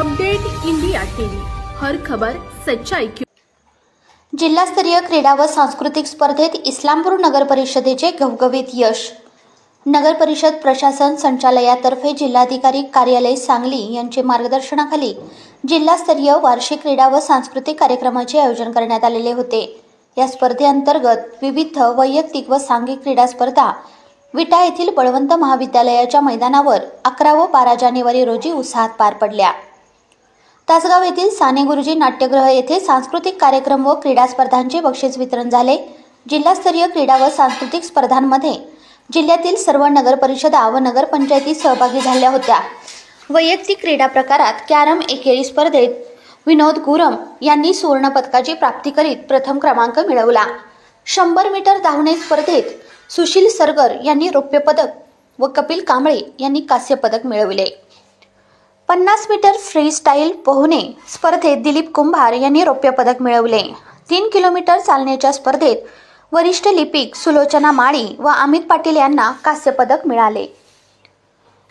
Update India TV. हर खबर सच्चाई की जिल्हास्तरीय क्रीडा व सांस्कृतिक स्पर्धेत इस्लामपूर नगर परिषदेचे घवघवीत यश. नगर परिषद प्रशासन संचालयातर्फे जिल्हाधिकारी कार्यालय सांगली यांचे मार्गदर्शनाखाली जिल्हास्तरीय वार्षिक क्रीडा व सांस्कृतिक कार्यक्रमाचे आयोजन करण्यात आलेले होते. या स्पर्धेअंतर्गत विविध वैयक्तिक व सांघिक क्रीडा स्पर्धा विटा येथील बळवंत महाविद्यालयाच्या मैदानावर अकरा व बारा जानेवारी रोजी उत्साहात पार पडल्या. तासगाव येथील साने गुरुजी नाट्यगृह येथे सांस्कृतिक कार्यक्रम व क्रीडा स्पर्धांचे बक्षीस वितरण झाले. जिल्हास्तरीय क्रीडा व सांस्कृतिक स्पर्धांमध्ये जिल्ह्यातील सर्व नगरपरिषदा व नगरपंचायती सहभागी झाल्या होत्या. वैयक्तिक क्रीडा प्रकारात कॅरम एकेरी स्पर्धेत विनोद गुरम यांनी सुवर्णपदकाची प्राप्ती करीत प्रथम क्रमांक मिळवला. शंभर मीटर धावणे स्पर्धेत सुशील सरगर यांनी रौप्य पदक व कपिल कांबळे यांनी कांस्य पदक मिळविले. पन्नास मीटर फ्री स्टाईल पोहणे. स्पर्धेत दिलीप कुंभार यांनी रौप्य पदक मिळवले. तीन किलोमीटर चालण्याच्या स्पर्धेत वरिष्ठ लिपिक सुलोचना माळी व अमित पाटील यांना कांस्य पदक मिळाले.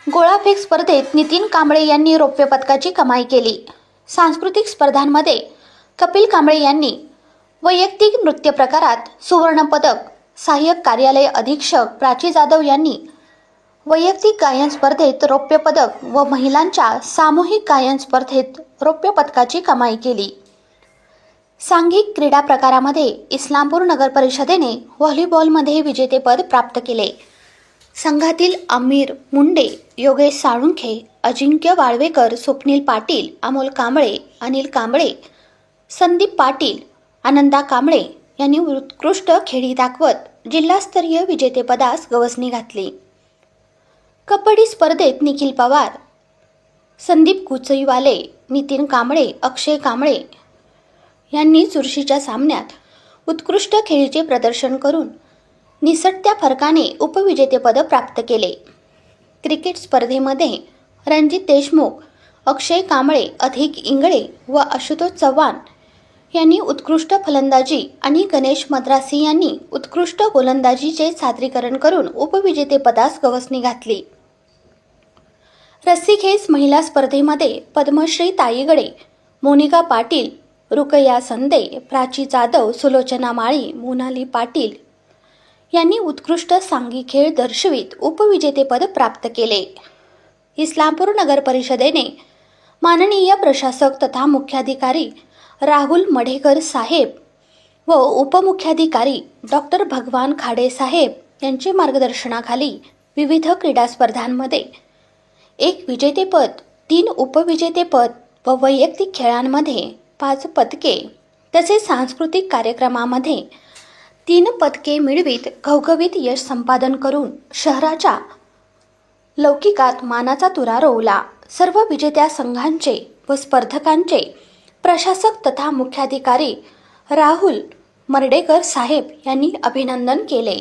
गोळाफेक स्पर्धेत नितीन कांबळे यांनी रौप्य पदकाची कमाई केली. सांस्कृतिक स्पर्धांमध्ये कपिल कांबळे यांनी वैयक्तिक नृत्य प्रकारात सुवर्णपदक सहाय्यक कार्यालय अधीक्षक प्राची जाधव यांनी वैयक्तिक गायन स्पर्धेत रौप्य पदक व महिलांच्या सामूहिक गायन स्पर्धेत रौप्य पदकाची कमाई केली. सांघिक क्रीडा प्रकारामध्ये इस्लामपूर नगर परिषदेने व्हॉलीबॉलमध्ये विजेतेपद प्राप्त केले. संघातील आमिर मुंडे योगेश साळुंखे अजिंक्य वाळवेकर स्वप्नील पाटील अमोल कांबळे अनिल कांबळे संदीप पाटील आनंदा कांबळे यांनी उत्कृष्ट खेळी दाखवत जिल्हास्तरीय विजेतेपदास गवसणी घातली. कबड्डी स्पर्धेत निखिल पवार संदीप कुचईवाले नितीन कांबळे अक्षय कांबळे यांनी चुरशीच्या सामन्यात उत्कृष्ट खेळीचे प्रदर्शन करून निसटत्या फरकाने उपविजेतेपद प्राप्त केले. क्रिकेट स्पर्धेमध्ये रणजित देशमुख अक्षय कांबळे अधिक इंगळे व आशुतोष चव्हाण यांनी उत्कृष्ट फलंदाजी आणि गणेश मद्रासी यांनी उत्कृष्ट गोलंदाजीचे सादरीकरण करून उपविजेतेपदास गवसणी घातली. रस्सीखेच महिला स्पर्धेमध्ये पद्मश्री ताईगडे मोनिका पाटील रुकया संदे प्राची जाधव सुलोचना माळी मोनाली पाटील यांनी उत्कृष्ट सांघिक खेळ दर्शवित उपविजेतेपद प्राप्त केले. इस्लामपूर नगर परिषदेने माननीय प्रशासक तथा मुख्याधिकारी राहुल मढेकर साहेब व उपमुख्याधिकारी डॉक्टर भगवान खाडे साहेब यांचे मार्गदर्शनाखाली विविध क्रीडा स्पर्धांमध्ये एक विजेतेपद तीन उपविजेतेपद व वैयक्तिक खेळांमध्ये पाच पदके तसेच सांस्कृतिक कार्यक्रमामध्ये तीन पदके मिळवीत घवघवीत यश संपादन करून शहराच्या लौकिकात मानाचा तुरा रोवला. सर्व विजेत्या संघांचे व स्पर्धकांचे प्रशासक तथा मुख्याधिकारी राहुल मर्डेकर साहेब यांनी अभिनंदन केले.